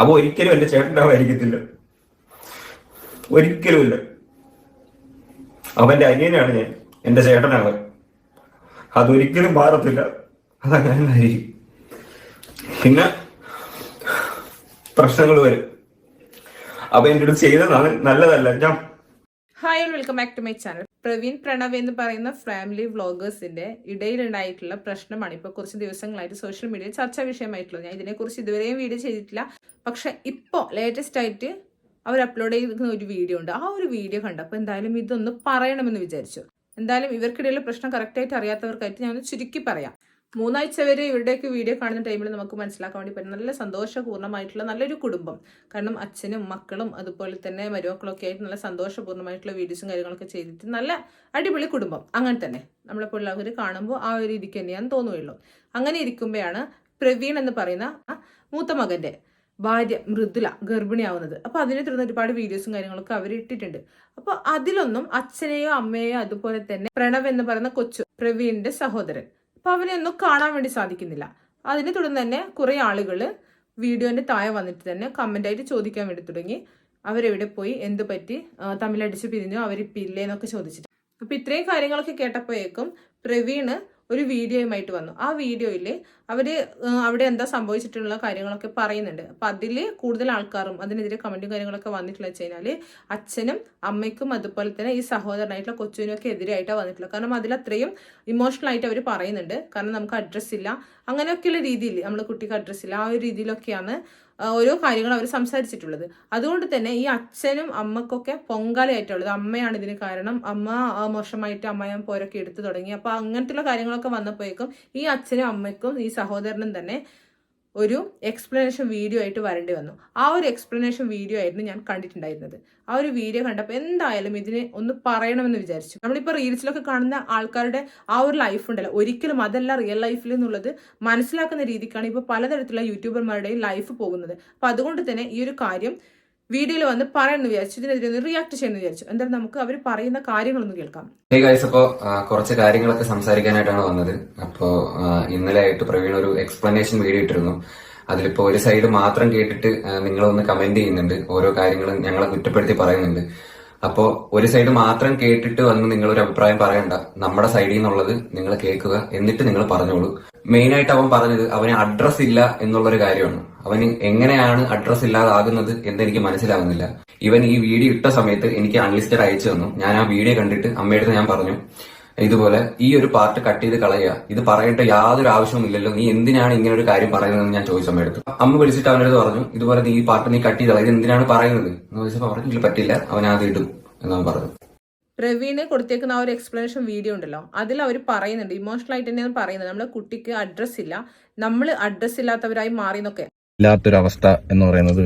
അവ ഒരിക്കലും എന്റെ ചേട്ടനാവായിരിക്കത്തില്ല ഒരിക്കലുമില്ല. അവന്റെ അനിയനാണ് ഞാൻ എന്റെ ചേട്ടനാണ്. അതൊരിക്കലും മാറത്തില്ല. അതങ്ങനെ ആയിരിക്കും പിന്നെ പ്രശ്നങ്ങൾ വരും. അപ്പൊ എന്റെ അടുത്ത് ചെയ്തതാണ് നല്ലതല്ല. ഞാൻ hi welcome back to my channel Praveen Pranav എന്ന് പറയുന്ന ഫാമിലി വ്ളോഗേഴ്സിന്റെ ഇടയിലുണ്ടായിട്ടുള്ള പ്രശ്നമാണ് ഇപ്പോൾ കുറച്ച് ദിവസങ്ങളായിട്ട് സോഷ്യൽ മീഡിയയിൽ ചർച്ചാ വിഷയമായിട്ടുള്ളത്. ഞാൻ ഇതിനെക്കുറിച്ച് ഇതുവരെയും വീഡിയോ ചെയ്തിട്ടില്ല. പക്ഷെ ഇപ്പോൾ ലേറ്റസ്റ്റ് ആയിട്ട് അവർ അപ്ലോഡ് ചെയ്തിരിക്കുന്ന ഒരു വീഡിയോ ഉണ്ട്. ആ ഒരു വീഡിയോ കണ്ടപ്പോൾ എന്തായാലും ഇതൊന്ന് പറയണമെന്ന് വിചാരിച്ചു. എന്തായാലും ഇവർക്കിടയിലെ പ്രശ്നം കറക്റ്റായിട്ട് അറിയാത്തവർക്കായിട്ട് ഞാൻ ചുരുക്കി പറയാം. മൂന്നാഴ്ച വരെ ഇവരുടെയൊക്കെ വീഡിയോ കാണുന്ന ടൈമിൽ നമുക്ക് മനസ്സിലാക്കാൻ വേണ്ടി പറ്റും. നല്ല സന്തോഷപൂർണമായിട്ടുള്ള നല്ലൊരു കുടുംബം. കാരണം അച്ഛനും മക്കളും അതുപോലെ തന്നെ മരുമക്കളൊക്കെ ആയിട്ട് നല്ല സന്തോഷപൂർണമായിട്ടുള്ള വീഡിയോസും കാര്യങ്ങളൊക്കെ ചെയ്തിട്ട് നല്ല അടിപൊളി കുടുംബം. അങ്ങനെ തന്നെ. നമ്മളെ പിള്ളേർ കാണുമ്പോൾ ആ ഒരു രീതിക്ക് തന്നെയാണ് തോന്നുകയുള്ളൂ. അങ്ങനെ ഇരിക്കുമ്പോഴാണ് പ്രവീൺ എന്ന് പറയുന്ന മൂത്ത മകന്റെ ഭാര്യ മൃദുല ഗർഭിണിയാവുന്നത്. അപ്പൊ അതിനെ തുടർന്ന് ഒരുപാട് വീഡിയോസും കാര്യങ്ങളൊക്കെ അവർ ഇട്ടിട്ടുണ്ട്. അപ്പൊ അതിലൊന്നും അച്ഛനെയോ അമ്മയെയോ അതുപോലെ തന്നെ പ്രണവ് എന്ന് പറയുന്ന കൊച്ചു പ്രവീണിന്റെ സഹോദരൻ അപ്പൊ അവനെ ഒന്നും കാണാൻ വേണ്ടി സാധിക്കുന്നില്ല. അതിനെ തുടർന്ന് തന്നെ കുറേ ആളുകൾ വീഡിയോന്റെ താഴെ വന്നിട്ട് തന്നെ കമന്റ് ആയിട്ട് ചോദിക്കാൻ വേണ്ടി തുടങ്ങി. അവരെവിടെ പോയി? എന്ത് പറ്റി? തമ്മിലടിച്ച് പിരിഞ്ഞു? അവരിപ്പില്ലേന്നൊക്കെ എന്നൊക്കെ ചോദിച്ചിട്ട്. അപ്പോൾ ഇത്രയും കാര്യങ്ങളൊക്കെ കേട്ടപ്പോഴേക്കും പ്രവീണ് ഒരു വീഡിയോയുമായിട്ട് വന്നു. ആ വീഡിയോയിൽ അവർ അവിടെ എന്താ സംഭവിച്ചിട്ടുള്ള കാര്യങ്ങളൊക്കെ പറയുന്നുണ്ട്. അപ്പം അതിൽ കൂടുതൽ ആൾക്കാരും അതിനെതിരെ കമന്റും കാര്യങ്ങളൊക്കെ വന്നിട്ടുള്ള വെച്ച് കഴിഞ്ഞാൽ അച്ഛനും അമ്മയ്ക്കും അതുപോലെ തന്നെ ഈ സഹോദരനായിട്ടുള്ള കൊച്ചുവിനും ഒക്കെ എതിരായിട്ടാണ് വന്നിട്ടുള്ളത്. കാരണം അതിൽ അത്രയും ഇമോഷണൽ ആയിട്ട് അവർ പറയുന്നുണ്ട്. കാരണം നമുക്ക് അഡ്രസ്സ് ഇല്ല. അങ്ങനെയൊക്കെയുള്ള രീതിയിൽ നമ്മൾ കുട്ടിക്ക് അഡ്രസ്സ് ഇല്ല. ആ ഒരു രീതിയിലൊക്കെയാണ് ഓരോ കാര്യങ്ങൾ അവർ സംസാരിച്ചിട്ടുള്ളത്. അതുകൊണ്ട് തന്നെ ഈ അച്ഛനും അമ്മക്കൊക്കെ പൊങ്കാലയായിട്ടുള്ളത്. അമ്മയാണ് ഇതിന് കാരണം. അമ്മ മോശമായിട്ട് അമ്മയും പോരൊക്കെ എടുത്തു തുടങ്ങി. അപ്പൊ അങ്ങനത്തുള്ള കാര്യങ്ങളൊക്കെ വന്നപ്പോഴേക്കും ഈ അച്ഛനും അമ്മയ്ക്കും ഈ സഹോദരനും തന്നെ ഒരു എക്സ്പ്ലനേഷൻ വീഡിയോ ആയിട്ട് വരേണ്ടി വന്നു. ആ ഒരു എക്സ്പ്ലനേഷൻ വീഡിയോ ആയിരുന്നു ഞാൻ കണ്ടിട്ടുണ്ടായിരുന്നത്. ആ ഒരു വീഡിയോ കണ്ടപ്പോൾ എന്തായാലും ഇതിനെ ഒന്ന് പറയണമെന്ന് വിചാരിച്ചു. നമ്മളിപ്പോൾ റീൽസിലൊക്കെ കാണുന്ന ആൾക്കാരുടെ ആ ഒരു ലൈഫ് ഉണ്ടല്ലോ. ഒരിക്കലും അതല്ല റിയൽ ലൈഫിൽ എന്നുള്ളത് മനസ്സിലാക്കുന്ന രീതിക്കാണ് ഇപ്പോൾ പലതരത്തിലുള്ള യൂട്യൂബർമാരുടെയും ലൈഫ് പോകുന്നത്. അപ്പോൾ അതുകൊണ്ട് തന്നെ ഈ ഒരു കാര്യം വീഡിയോയിൽ വന്ന് പറയുന്നു വിചാരിച്ചു. ഇതിനെതിരെ ഒന്ന് റിയാക്ട് ചെയ്യണമെന്ന് വിചാരിച്ചു. എന്തായാലും നമുക്ക് അവർ പറയുന്ന കാര്യങ്ങളൊന്ന് കേൾക്കാം. അപ്പോ കുറച്ച് കാര്യങ്ങളൊക്കെ സംസാരിക്കാനായിട്ടാണ് വന്നത്. അപ്പോ ഇന്നലെ ആയിട്ട് പ്രവീൺ ഒരു എക്സ്പ്ലനേഷൻ വീഡിയോ ഇട്ടിരുന്നു. അതിലിപ്പോ ഒരു സൈഡ് മാത്രം കേട്ടിട്ട് നിങ്ങൾ നിങ്ങളൊന്ന് കമന്റ് ചെയ്യുന്നുണ്ട്. ഓരോ കാര്യങ്ങളും ഞങ്ങളെ കുറ്റപ്പെടുത്തി പറയുന്നുണ്ട്. അപ്പോ ഒരു സൈഡ് മാത്രം കേട്ടിട്ട് വന്ന് ഒരു അഭിപ്രായം പറയണ്ട. നമ്മുടെ സൈഡിൽ നിന്നുള്ളത് നിങ്ങൾ കേൾക്കുക. എന്നിട്ട് നിങ്ങൾ പറഞ്ഞോളൂ. മെയിൻ ആയിട്ട് അവൻ പറഞ്ഞത് അവന് അഡ്രസ് ഇല്ല എന്നുള്ളൊരു കാര്യമാണ്. അവന് എങ്ങനെയാണ് അഡ്രസ് ഇല്ലാതാകുന്നത് എനിക്ക് മനസ്സിലാകുന്നില്ല ഇവൻ ഈ വീഡിയോ ഇട്ട സമയത്ത് എനിക്ക് അൺലിസ്റ്റഡ് അയച്ചു തന്നു. ഞാൻ ആ വീഡിയോ കണ്ടിട്ട് അമ്മയുടെ ഞാൻ പറഞ്ഞു ഇതുപോലെ ഈ ഒരു പാർട്ട് കട്ട് ചെയ്ത് കളയുക. ഇത് പറയേണ്ട യാതൊരു ആവശ്യവും ഇല്ലല്ലോ. നീ എന്തിനാണ് ഇങ്ങനെ ഒരു കാര്യം പറയുന്നതെന്ന് ഞാൻ ചോദിച്ചു അമ്മയെടുത്തു അമ്മ വിളിച്ചിട്ട് അവനടുത്ത് പറഞ്ഞു ഇതുപോലെ നീ ഈ പാർട്ട് നീ കട്ട് ചെയ്ത് കളയുക. ഇത് എന്തിനാണ് പറയുന്നത്? എന്ന് ചോദിച്ചപ്പോൾ പറഞ്ഞില്ല പറ്റില്ല അവൻ അത് ഇടും എന്നവൻ പറഞ്ഞു പ്രവീണ് കൊടുത്തേക്കുന്ന ആ ഒരു എക്സ്പ്ലനേഷൻ വീഡിയോ ഉണ്ടല്ലോ. അതിൽ അവർ പറയുന്നുണ്ട്. ഇമോഷണൽ ആയിട്ട് തന്നെയാണ് പറയുന്നത്. നമ്മുടെ കുട്ടിക്ക് അഡ്രസ് ഇല്ല. നമ്മൾ അഡ്രസ് ഇല്ലാത്തവരായി മാറി എന്നൊക്കെ. ഇല്ലാത്തൊരവസ്ഥ എന്ന് പറയുന്നത്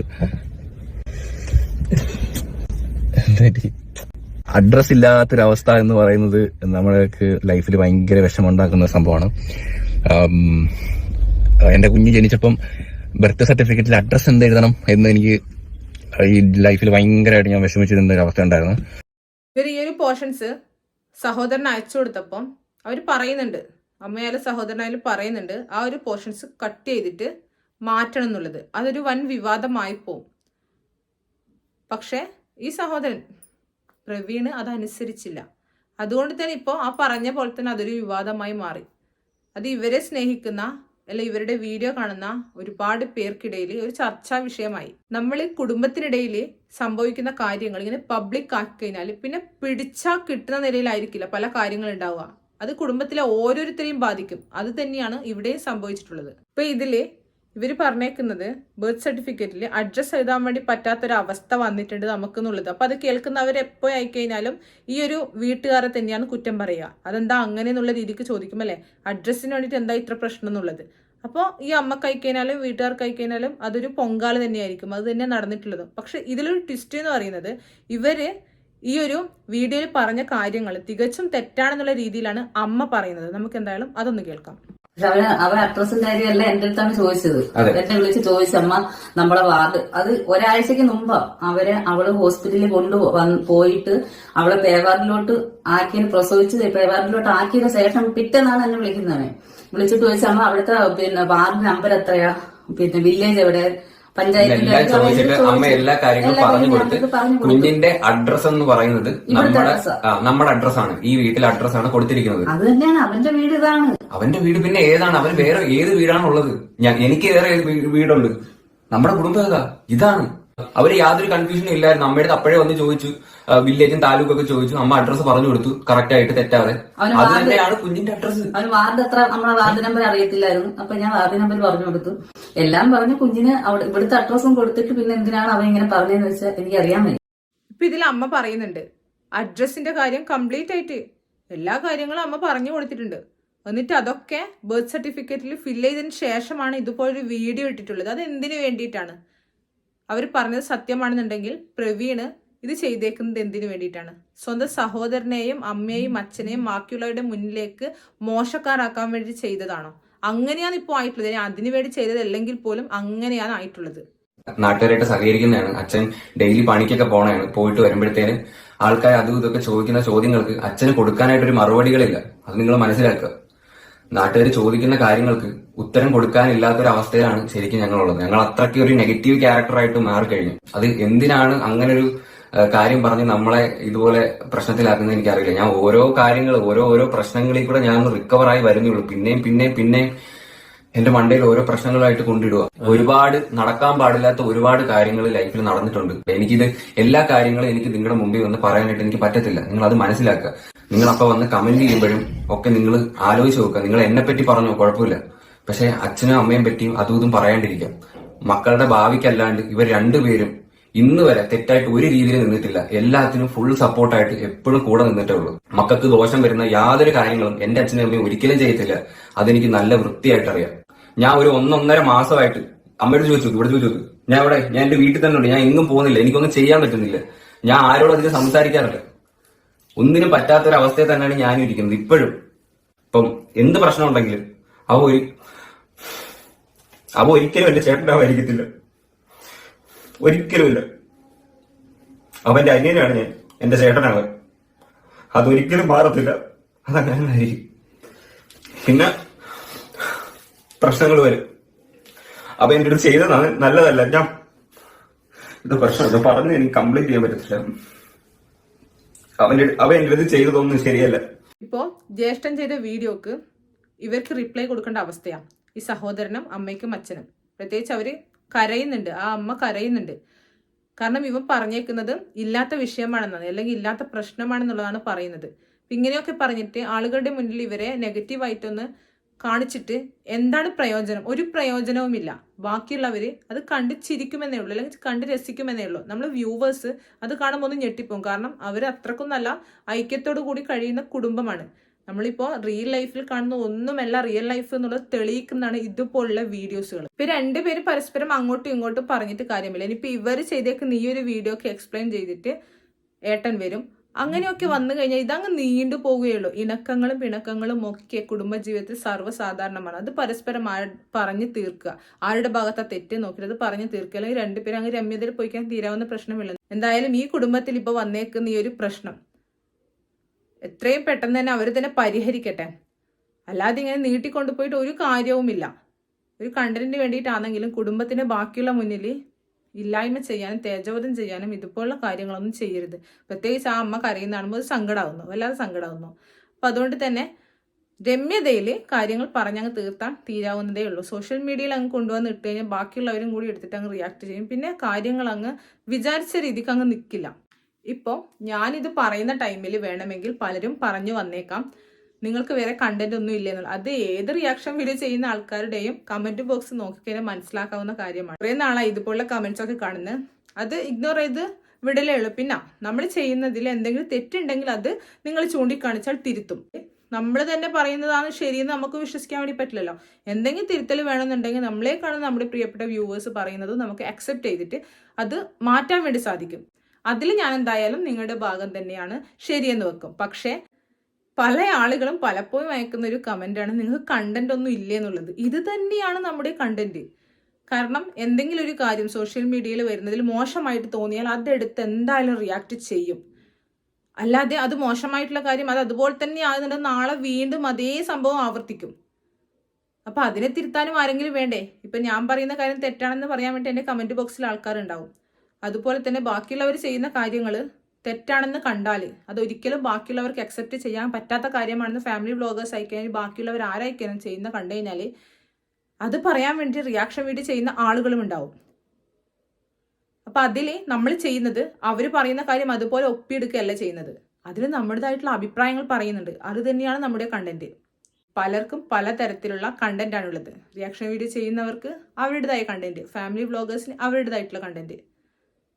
അഡ്രസ് ഇല്ലാത്തൊരവസ്ഥ എന്ന് പറയുന്നത് നമ്മൾക്ക് ലൈഫിൽ ഭയങ്കര വിഷമമുണ്ടാക്കുന്ന ഉണ്ടാക്കുന്ന സംഭവമാണ്. എന്റെ കുഞ്ഞ് ജനിച്ചപ്പം ബർത്ത് സർട്ടിഫിക്കറ്റിൽ അഡ്രസ് എന്ത് എഴുതണം എന്ന് എനിക്ക് ഈ ലൈഫിൽ ഭയങ്കരമായിട്ട് ഞാൻ വിഷമിച്ചിരുന്ന ഒരു അവസ്ഥ ഉണ്ടായിരുന്നു. ഇവർ ഈ ഒരു പോർഷൻസ് സഹോദരൻ അയച്ചു കൊടുത്തപ്പം അവർ പറയുന്നുണ്ട്. അമ്മയായാലും സഹോദരനായാലും പറയുന്നുണ്ട്. ആ ഒരു പോർഷൻസ് കട്ട് ചെയ്തിട്ട് മാറ്റണം എന്നുള്ളത്. അതൊരു വൻ വിവാദമായി പോവും. പക്ഷേ ഈ സഹോദരൻ പ്രവീണ് അതനുസരിച്ചില്ല. അതുകൊണ്ട് തന്നെ ഇപ്പോൾ ആ പറഞ്ഞ പോലെ തന്നെ അതൊരു വിവാദമായി മാറി. അത് ഇവരെ സ്നേഹിക്കുന്ന അല്ല ഇവരുടെ വീഡിയോ കാണുന്ന ഒരുപാട് പേർക്കിടയിൽ ഒരു ചർച്ചാ വിഷയമായി. നമ്മൾ കുടുംബത്തിനിടയിൽ സംഭവിക്കുന്ന കാര്യങ്ങൾ ഇങ്ങനെ പബ്ലിക് ആക്കി കഴിഞ്ഞാൽ പിന്നെ പിടിച്ചാൽ കിട്ടുന്ന നിലയിലായിരിക്കില്ല പല കാര്യങ്ങളും ഉണ്ടാവുക അത് കുടുംബത്തിലെ ഓരോരുത്തരെയും ബാധിക്കും. അത് തന്നെയാണ് ഇവിടെയും സംഭവിച്ചിട്ടുള്ളത്. ഇപ്പൊ ഇതിൽ ഇവർ പറഞ്ഞേക്കുന്നത് ബർത്ത് സർട്ടിഫിക്കറ്റിൽ അഡ്രസ്സ് എഴുതാൻ വേണ്ടി പറ്റാത്തൊരവസ്ഥ വന്നിട്ടുണ്ട് നമുക്കെന്നുള്ളത്. അപ്പോൾ അത് കേൾക്കുന്നവർ എപ്പോൾ ആയിക്കഴിഞ്ഞാലും ഈ ഒരു വീട്ടുകാരെ തന്നെയാണ് കുറ്റം പറയുക. അതെന്താ അങ്ങനെ എന്നുള്ള രീതിക്ക് ചോദിക്കും അല്ലേ? അഡ്രസ്സിന് വേണ്ടിയിട്ട് എന്താ ഇത്ര പ്രശ്നം എന്നുള്ളത്? അപ്പോൾ ഈ അമ്മയ്ക്ക് അയക്കഴിഞ്ഞാലും വീട്ടുകാർക്ക് അയക്കഴിഞ്ഞാലും അതൊരു പൊങ്കാല തന്നെയായിരിക്കും. അത് തന്നെ നടന്നിട്ടുള്ളത്. പക്ഷെ ഇതിലൊരു ട്വിസ്റ്റ് എന്ന് പറയുന്നത് ഇവർ ഈ ഒരു വീഡിയോയിൽ പറഞ്ഞ കാര്യങ്ങൾ തികച്ചും തെറ്റാണെന്നുള്ള രീതിയിലാണ് അമ്മ പറയുന്നത്. നമുക്ക് എന്തായാലും അതൊന്ന് കേൾക്കാം. അവന് അവൻ അഡ്രസ്സും കാര്യമല്ല എന്റെ അടുത്താണ് ചോദിച്ചത്. എന്നെ വിളിച്ച് ചോദിച്ചമ്മ നമ്മളെ വാർഡ്. അത് ഒരാഴ്ചക്ക് മുമ്പ് അവരെ അവൾ ഹോസ്പിറ്റലിൽ കൊണ്ടു പോയിട്ട് അവളെ പേവാർഡിലോട്ട് ആക്കി പ്രസവിച്ച് പേവാർഡിലോട്ട് ആക്കിയതിന് ശേഷം പിറ്റേന്നാണ് എന്നെ വിളിക്കുന്നവൻ വിളിച്ചിട്ട് ചോദിച്ചമ്മ അവിടുത്തെ പിന്നെ വാർഡ് നമ്പർ എത്രയാ? പിന്നെ വില്ലേജ് എവിടെ? എല്ലാം ചോദിച്ചിട്ട് അമ്മ എല്ലാ കാര്യങ്ങളും പറഞ്ഞു കൊടുത്ത്. കുഞ്ഞിന്റെ അഡ്രസ് എന്ന് പറയുന്നത് നമ്മുടെ നമ്മുടെ അഡ്രസ്സാണ് ഈ വീട്ടിലെ അഡ്രസ്സാണ് കൊടുത്തിരിക്കുന്നത്. അത് തന്നെയാണ്. അവന്റെ വീട് ഇതാണ്. അവന്റെ വീട് പിന്നെ ഏതാണ്? അവൻ വേറെ ഏത് വീടാണ് ഉള്ളത് ഞാൻ എനിക്ക് വേറെ ഏത് വീടുണ്ട്? നമ്മുടെ കുടുംബം ഏതാ? ഇതാണ്. അവർ യാതൊരു കൺഫ്യൂഷനും ഇല്ലായിരുന്നു. അമ്മയുടെ അപ്പോഴേ വന്ന് ചോദിച്ചു. വില്ലേജും താലൂക്കും ഒക്കെ ചോദിച്ചു. അമ്മ അഡ്രസ്സ് പറഞ്ഞു കൊടുത്തു. കറക്റ്റ് ആയിട്ട് തെറ്റാതെ. അത് തന്നെയാണ് കുഞ്ഞിന്റെ അഡ്രസ്സ് വാർഡ് എത്ര? നമ്മളെ വാർഡ് നമ്പർ അറിയത്തില്ലായിരുന്നു. അപ്പൊ ഞാൻ വാർഡ് നമ്പർ പറഞ്ഞു കൊടുത്തു. എല്ലാം പറഞ്ഞു കുഞ്ഞിന് അവിടെ ഇവിടുത്തെ അഡ്രസ്സും കൊടുത്തിട്ട് പിന്നെ എന്തിനാണ് അവൻ ഇങ്ങനെ പറഞ്ഞതെന്ന് വെച്ചാൽ എനിക്ക് അറിയാൻ വയ്യ. ഇപ്പൊ ഇതിൽ അമ്മ പറയുന്നുണ്ട് അഡ്രസ്സിന്റെ കാര്യം കംപ്ലീറ്റ് ആയിട്ട് എല്ലാ കാര്യങ്ങളും അമ്മ പറഞ്ഞു കൊടുത്തിട്ടുണ്ട്. എന്നിട്ട് അതൊക്കെ ബർത്ത് സർട്ടിഫിക്കറ്റിൽ ഫിൽ ചെയ്തതിന് ശേഷമാണ് ഇതുപോലൊരു വീഡിയോ ഇട്ടിട്ടുള്ളത്. അത് എന്തിനു വേണ്ടിയിട്ടാണ്? അവർ പറഞ്ഞത് സത്യമാണെന്നുണ്ടെങ്കിൽ പ്രവീണ് ഇത് ചെയ്തേക്കുന്നത് എന്തിനു വേണ്ടിയിട്ടാണ്? സ്വന്തം സഹോദരനെയും അമ്മയെയും അച്ഛനെയും ബാക്കിയുള്ളവരുടെ മുന്നിലേക്ക് മോശക്കാരാക്കാൻ വേണ്ടി ചെയ്തതാണോ? അങ്ങനെയാണ് ഇപ്പോൾ ആയിട്ടുള്ളത്. ഞാൻ അതിനു വേണ്ടി ചെയ്തതല്ലെങ്കിൽ പോലും അങ്ങനെയാണ് ആയിട്ടുള്ളത്. നാട്ടുകാരായിട്ട് സഹകരിക്കുന്നതാണ്. അച്ഛൻ ഡെയിലി പണിക്കൊക്കെ പോണതാണ്. പോയിട്ട് വരുമ്പോഴത്തേന് ആൾക്കാർ അതും ഇതൊക്കെ ചോദിക്കുന്ന ചോദ്യങ്ങൾക്ക് അച്ഛന് കൊടുക്കാനായിട്ടൊരു മറുപടികളില്ല. അത് നിങ്ങൾ മനസ്സിലാക്കുക. നാട്ടുകാർ ചോദിക്കുന്ന കാര്യങ്ങൾക്ക് ഉത്തരം കൊടുക്കാനില്ലാത്തൊരവസ്ഥയിലാണ് ശരിക്കും ഞങ്ങളുള്ളത്. ഞങ്ങൾ അത്രയ്ക്ക് ഒരു നെഗറ്റീവ് ക്യാരക്ടറായിട്ട് മാറിക്കഴിഞ്ഞു. അത് എന്തിനാണ് അങ്ങനെ ഒരു കാര്യം പറഞ്ഞ് നമ്മളെ ഇതുപോലെ പ്രശ്നത്തിലാക്കുന്നത് എനിക്കറിയില്ല. ഞാൻ ഓരോ കാര്യങ്ങൾ ഓരോ ഓരോ പ്രശ്നങ്ങളിൽ കൂടെ ഞാൻ റിക്കവറായി വരുന്നുള്ളൂ. പിന്നെയും പിന്നെയും പിന്നെയും എന്റെ മണ്ടയിൽ ഓരോ പ്രശ്നങ്ങളായിട്ട് കൊണ്ടിടുക ഒരുപാട് നടക്കാൻ പാടില്ലാത്ത ഒരുപാട് കാര്യങ്ങൾ ലൈഫിൽ നടന്നിട്ടുണ്ട്. എനിക്കിത് എല്ലാ കാര്യങ്ങളും എനിക്ക് നിങ്ങളുടെ മുമ്പിൽ വന്ന് പറയാനായിട്ട് എനിക്ക് പറ്റത്തില്ല. നിങ്ങൾ അത് മനസ്സിലാക്കുക. നിങ്ങൾ അപ്പൊ വന്ന് കമന്റ് ചെയ്യുമ്പോഴും ഒക്കെ നിങ്ങൾ ആലോചിച്ച് നോക്കുക. നിങ്ങൾ എന്നെ പറ്റി പറഞ്ഞോ? കുഴപ്പമില്ല. പക്ഷെ അച്ഛനും അമ്മയും പറ്റിയും അതും ഇതും പറയാണ്ടിരിക്കാം. മക്കളുടെ ഭാവിക്കല്ലാണ്ട് ഇവർ രണ്ടുപേരും ഇന്ന് വരെ തെറ്റായിട്ട് ഒരു രീതിയിൽ നിന്നിട്ടില്ല. എല്ലാത്തിനും ഫുൾ സപ്പോർട്ടായിട്ട് എപ്പോഴും കൂടെ നിന്നിട്ടേ ഉള്ളൂ. മക്കൾക്ക് ദോഷം വരുന്ന യാതൊരു കാര്യങ്ങളും എന്റെ അച്ഛനും അമ്മയും ഒരിക്കലും ചെയ്യത്തില്ല അതെനിക്ക് നല്ല വൃത്തിയായിട്ട് അറിയാം ഞാൻ ഒരു ഒന്നൊന്നര മാസമായിട്ട് അമ്മയോട് ചോദിച്ചു ഇവിടെ ചോദിച്ചു ഞാൻ ഇവിടെ ഞാൻ എന്റെ വീട്ടിൽ തന്നെ ഉണ്ട്. ഞാൻ എങ്ങും പോകുന്നില്ല. എനിക്കൊന്നും ചെയ്യാൻ പറ്റുന്നില്ല. ഞാൻ ആരോടും അതിന് സംസാരിക്കാറില്ല. ഒന്നിനും പറ്റാത്തൊരവസ്ഥയിൽ തന്നെയാണ് ഞാനും ഇരിക്കുന്നത് ഇപ്പോഴും. ഇപ്പം എന്ത് പ്രശ്നം ഉണ്ടെങ്കിലും അവ ഒരു അവ ഒരിക്കലും എന്റെ ചേട്ടനാവായിരിക്കത്തില്ല ഒരിക്കലുമില്ല. അവന്റെ അനിയനാണ് ഞാൻ എന്റെ ചേട്ടനാണ് അതൊരിക്കലും മാറത്തില്ല. അതങ്ങനെ പിന്നെ പ്രശ്നങ്ങൾ വരും. അപ്പൊ എന്റെ അടുത്ത് ചെയ്തതാണ് നല്ലതല്ല. ഞാൻ ഇത് പ്രശ്നം പറഞ്ഞ് എനിക്ക് കംപ്ലീറ്റ് ചെയ്യാൻ പറ്റത്തില്ല. അവന്റെ അവൻ എന്റെ അടുത്ത് ചെയ്തതൊന്നും ശരിയല്ല. ഇപ്പോ ജ്യേഷ്ഠൻ ചെയ്ത വീഡിയോക്ക് ഇവർക്ക് റിപ്ലൈ കൊടുക്കേണ്ട അവസ്ഥയാണ് ഈ സഹോദരനും അമ്മയ്ക്കും അച്ഛനും. പ്രത്യേകിച്ച് അവർ കരയുന്നുണ്ട്. ആ അമ്മ കരയുന്നുണ്ട്. കാരണം ഇവൻ പറഞ്ഞേക്കുന്നത് ഇല്ലാത്ത വിഷയമാണെന്നാണ്. അല്ലെങ്കിൽ ഇല്ലാത്ത പ്രശ്നമാണെന്നുള്ളതാണ് പറയുന്നത്. അപ്പം ഇങ്ങനെയൊക്കെ പറഞ്ഞിട്ട് ആളുകളുടെ മുന്നിൽ ഇവരെ നെഗറ്റീവായിട്ടൊന്ന് കാണിച്ചിട്ട് എന്താണ് പ്രയോജനം? ഒരു പ്രയോജനവുമില്ല. ബാക്കിയുള്ളവർ അത് കണ്ട് ചിരിക്കുമെന്നേ ഉള്ളൂ. അല്ലെങ്കിൽ കണ്ട് രസിക്കുമെന്നേ ഉള്ളൂ. നമ്മൾ വ്യൂവേഴ്സ് അത് കാണുമ്പോൾ ഒന്ന് ഞെട്ടിപ്പോകും. കാരണം അവർ അത്രക്കും നല്ല ഐക്യത്തോടു കൂടി കഴിയുന്ന കുടുംബമാണ്. നമ്മളിപ്പോൾ റിയൽ ലൈഫിൽ കാണുന്ന ഒന്നുമല്ല റിയൽ ലൈഫ് എന്നുള്ളത് തെളിയിക്കുന്നതാണ് ഇതുപോലുള്ള വീഡിയോസുകൾ ഇപ്പൊ രണ്ടുപേരും പരസ്പരം അങ്ങോട്ടും ഇങ്ങോട്ടും പറഞ്ഞിട്ട് കാര്യമില്ല. ഇനിയിപ്പോ ഇവർ ചെയ്തേക്കുന്ന ഈ ഒരു വീഡിയോ ഒക്കെ എക്സ്പ്ലെയിൻ ചെയ്തിട്ട് ഏട്ടൻ വരും. അങ്ങനെയൊക്കെ വന്നു കഴിഞ്ഞാൽ ഇതങ്ങ് നീണ്ടു പോവുകയുള്ളൂ. ഇണക്കങ്ങളും പിണക്കങ്ങളും ഒക്കെ കുടുംബജീവിതത്തിൽ സർവസാധാരണമാണ്. അത് പരസ്പരം പറഞ്ഞു തീർക്കുക. ആരുടെ ഭാഗത്താ തെറ്റ് നോക്കിയത് പറഞ്ഞു തീർക്കുക. അല്ലെങ്കിൽ രണ്ടുപേരും അങ്ങ് രമ്യതയിൽ പോയിക്കാൻ തീരാവുന്ന പ്രശ്നമില്ല. എന്തായാലും ഈ കുടുംബത്തിൽ ഇപ്പൊ വന്നേക്കുന്ന ഈ ഒരു പ്രശ്നം എത്രയും പെട്ടെന്ന് തന്നെ അവർ തന്നെ പരിഹരിക്കട്ടെ. അല്ലാതെ ഇങ്ങനെ നീട്ടിക്കൊണ്ടുപോയിട്ട് ഒരു കാര്യവുമില്ല. ഒരു കണ്ടന്റിന് വേണ്ടിയിട്ടാണെങ്കിലും കുടുംബത്തിന് ബാക്കിയുള്ള മുന്നിൽ ഇല്ലായ്മ ചെയ്യാനും തേജോവധം ചെയ്യാനും ഇതുപോലുള്ള കാര്യങ്ങളൊന്നും ചെയ്യരുത്. പ്രത്യേകിച്ച് ആ അമ്മ കരയുന്ന കാണുമ്പോൾ സങ്കടമാകുന്നു വല്ലാതെ സങ്കടമാകുന്നു അപ്പം അതുകൊണ്ട് തന്നെ രമ്യതയിൽ കാര്യങ്ങൾ പറഞ്ഞങ്ങ് തീർത്താൻ തീരാവുന്നതേ ഉള്ളൂ. സോഷ്യൽ മീഡിയയിൽ അങ്ങ് കൊണ്ടുവന്ന് ഇട്ട് കഴിഞ്ഞാൽ ബാക്കിയുള്ളവരും കൂടി എടുത്തിട്ട് അങ്ങ് റിയാക്ട് ചെയ്യും. പിന്നെ കാര്യങ്ങൾ അങ്ങ് വിചാരിച്ച രീതിക്ക് അങ്ങ് നിൽക്കില്ല ഇപ്പോൾ ഞാനിത് പറയുന്ന ടൈമിൽ വേണമെങ്കിൽ പലരും പറഞ്ഞു വന്നേക്കാം. നിങ്ങൾക്ക് വേറെ കണ്ടന്റ് ഒന്നും ഇല്ല ഇല്ലെന്നുള്ള അത് ഏത് റിയാക്ഷൻ വീഡിയോ ചെയ്യുന്ന ആൾക്കാരുടെയും കമന്റ് ബോക്സ് നോക്കിക്കഴിഞ്ഞാൽ മനസ്സിലാക്കാവുന്ന കാര്യമാണ്. കുറേ നാളായി ഇതുപോലുള്ള കമന്റ്സ് ഒക്കെ കാണുന്നത് അത് ഇഗ്നോർ ചെയ്ത് വിടലേ ഉള്ളൂ. പിന്നെ നമ്മൾ ചെയ്യുന്നതിൽ എന്തെങ്കിലും തെറ്റുണ്ടെങ്കിൽ അത് നിങ്ങൾ ചൂണ്ടിക്കാണിച്ചാൽ തിരുത്തും. നമ്മൾ തന്നെ പറയുന്നതാണ് ശരിയെന്ന് നമുക്ക് വിശ്വസിക്കാൻ വേണ്ടി പറ്റില്ലല്ലോ. എന്തെങ്കിലും തിരുത്തൽ വേണമെന്നുണ്ടെങ്കിൽ നമ്മളെ കാണുന്ന നമ്മുടെ പ്രിയപ്പെട്ട വ്യൂവേഴ്സ് പറയുന്നത് നമുക്ക് അക്സെപ്റ്റ് ചെയ്തിട്ട് അത് മാറ്റാൻ വേണ്ടി സാധിക്കും. അതിൽ ഞാൻ എന്തായാലും നിങ്ങളുടെ ഭാഗം തന്നെയാണ്. ശരിയെന്ന് വെക്കും. പക്ഷേ പല ആളുകളും പലപ്പോഴും അയക്കുന്ന ഒരു കമന്റാണ് നിങ്ങൾക്ക് കണ്ടന്റ് ഒന്നും ഇല്ലേ എന്നുള്ളത്. ഇത് തന്നെയാണ് നമ്മുടെ കണ്ടന്റ് കാരണം എന്തെങ്കിലും ഒരു കാര്യം സോഷ്യൽ മീഡിയയിൽ വരുന്നതിൽ മോശമായിട്ട് തോന്നിയാൽ അതെടുത്ത് എന്തായാലും റിയാക്ട് ചെയ്യും. അല്ലാതെ അത് മോശമായിട്ടുള്ള കാര്യം അത് അതുപോലെ തന്നെ ആകുന്നുണ്ട് നാളെ വീണ്ടും അതേ സംഭവം ആവർത്തിക്കും. അപ്പൊ അതിനെ തിരുത്താനും ആരെങ്കിലും വേണ്ടേ? ഇപ്പൊ ഞാൻ പറയുന്ന കാര്യം തെറ്റാണെന്ന് പറയാൻ വേണ്ടി എന്റെ കമന്റ് ബോക്സിൽ ആൾക്കാരുണ്ടാവും. അതുപോലെ തന്നെ ബാക്കിയുള്ളവർ ചെയ്യുന്ന കാര്യങ്ങൾ തെറ്റാണെന്ന് കണ്ടാൽ അതൊരിക്കലും ബാക്കിയുള്ളവർക്ക് അക്സെപ്റ്റ് ചെയ്യാൻ പറ്റാത്ത കാര്യമാണെന്ന് ഫാമിലി വ്ളോഗേഴ്സ് ആയിക്കഴിഞ്ഞാൽ ബാക്കിയുള്ളവർ ആരായിക്കാനും ചെയ്യുന്ന കണ്ടു കഴിഞ്ഞാൽ അത് പറയാൻ വേണ്ടി റിയാക്ഷൻ വീഡിയോ ചെയ്യുന്ന ആളുകളും ഉണ്ടാവും. അപ്പൊ അതിൽ നമ്മൾ ചെയ്യുന്നത് അവർ പറയുന്ന കാര്യം അതുപോലെ ഒപ്പിയെടുക്കുകയല്ല ചെയ്യുന്നത്. അതിൽ നമ്മുടേതായിട്ടുള്ള അഭിപ്രായങ്ങൾ പറയുന്നുണ്ട്. അത് തന്നെയാണ് നമ്മുടെ കണ്ടന്റ് പലർക്കും പല തരത്തിലുള്ള കണ്ടന്റ് ആണുള്ളത്. റിയാക്ഷൻ വീഡിയോ ചെയ്യുന്നവർക്ക് അവരുടേതായ കണ്ടന്റ് ഫാമിലി വ്ളോഗേഴ്സിന് അവരുടേതായിട്ടുള്ള കണ്ടന്റ്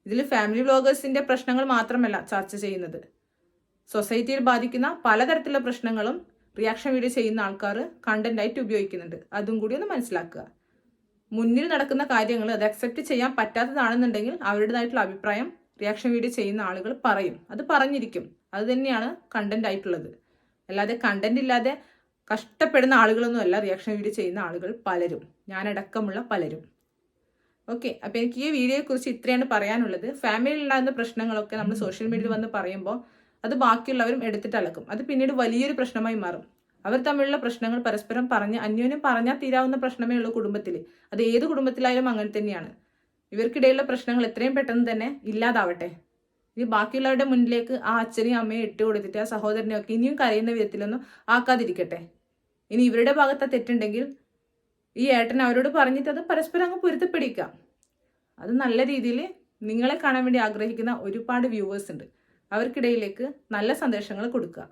ഇതിൽ ഫാമിലി വ്ളോഗേഴ്സിന്റെ പ്രശ്നങ്ങൾ മാത്രമല്ല ചർച്ച ചെയ്യുന്നത്. സൊസൈറ്റിയിൽ ബാധിക്കുന്ന പലതരത്തിലുള്ള പ്രശ്നങ്ങളും റിയാക്ഷൻ വീഡിയോ ചെയ്യുന്ന ആൾക്കാർ കണ്ടന്റായിട്ട് ഉപയോഗിക്കുന്നുണ്ട്. അതും കൂടി ഒന്ന് മനസ്സിലാക്കുക. മുന്നിൽ നടക്കുന്ന കാര്യങ്ങൾ അത് അക്സെപ്റ്റ് ചെയ്യാൻ പറ്റാത്തതാണെന്നുണ്ടെങ്കിൽ അവരുടേതായിട്ടുള്ള അഭിപ്രായം റിയാക്ഷൻ വീഡിയോ ചെയ്യുന്ന ആളുകൾ പറയും. അത് പറഞ്ഞിരിക്കും. അത് തന്നെയാണ് കണ്ടന്റ് ആയിട്ടുള്ളത്. അല്ലാതെ കണ്ടന്റ് ഇല്ലാതെ കഷ്ടപ്പെടുന്ന ആളുകളൊന്നുമല്ല റിയാക്ഷൻ വീഡിയോ ചെയ്യുന്ന ആളുകൾ പലരും. ഞാനടക്കമുള്ള പലരും. ഓക്കെ അപ്പൊ എനിക്ക് ഈ വീഡിയോയെ കുറിച്ച് ഇത്രയാണ് പറയാനുള്ളത്. ഫാമിലിയിൽ ഉണ്ടാകുന്ന പ്രശ്നങ്ങളൊക്കെ നമ്മൾ സോഷ്യൽ മീഡിയയിൽ വന്ന് പറയുമ്പോൾ അത് ബാക്കിയുള്ളവരും എടുത്തിട്ട് അലക്കും. അത് പിന്നീട് വലിയൊരു പ്രശ്നമായി മാറും. അവർ തമ്മിലുള്ള പ്രശ്നങ്ങൾ പരസ്പരം പറഞ്ഞ് അന്യോന്യം പറഞ്ഞാൽ തീരാവുന്ന പ്രശ്നമേ ഉള്ളൂ കുടുംബത്തിൽ അത് ഏത് കുടുംബത്തിലായാലും അങ്ങനെ തന്നെയാണ്. ഇവർക്കിടയിലുള്ള പ്രശ്നങ്ങൾ എത്രയും പെട്ടെന്ന് തന്നെ ഇല്ലാതാവട്ടെ. ഇനി ബാക്കിയുള്ളവരുടെ മുന്നിലേക്ക് ആ അച്ഛനെയും അമ്മയെ ഇട്ട് കൊടുത്തിട്ട് ആ സഹോദരനെയൊക്കെ ഇനിയും കരയുന്ന വിധത്തിലൊന്നും ആക്കാതിരിക്കട്ടെ. ഇനി ഇവരുടെ ഭാഗത്ത് തെറ്റുണ്ടെങ്കിൽ ഈ ഏട്ടൻ അവരോട് പറഞ്ഞിട്ട് അത് പരസ്പരം അങ്ങ് പൊരുത്തപ്പെടിക്കാം. അത് നല്ല രീതിയിൽ നിങ്ങളെ കാണാൻ വേണ്ടി ആഗ്രഹിക്കുന്ന ഒരുപാട് വ്യൂവേഴ്സ് ഉണ്ട്. അവർക്കിടയിലേക്ക് നല്ല സന്ദേശങ്ങൾ കൊടുക്കുക.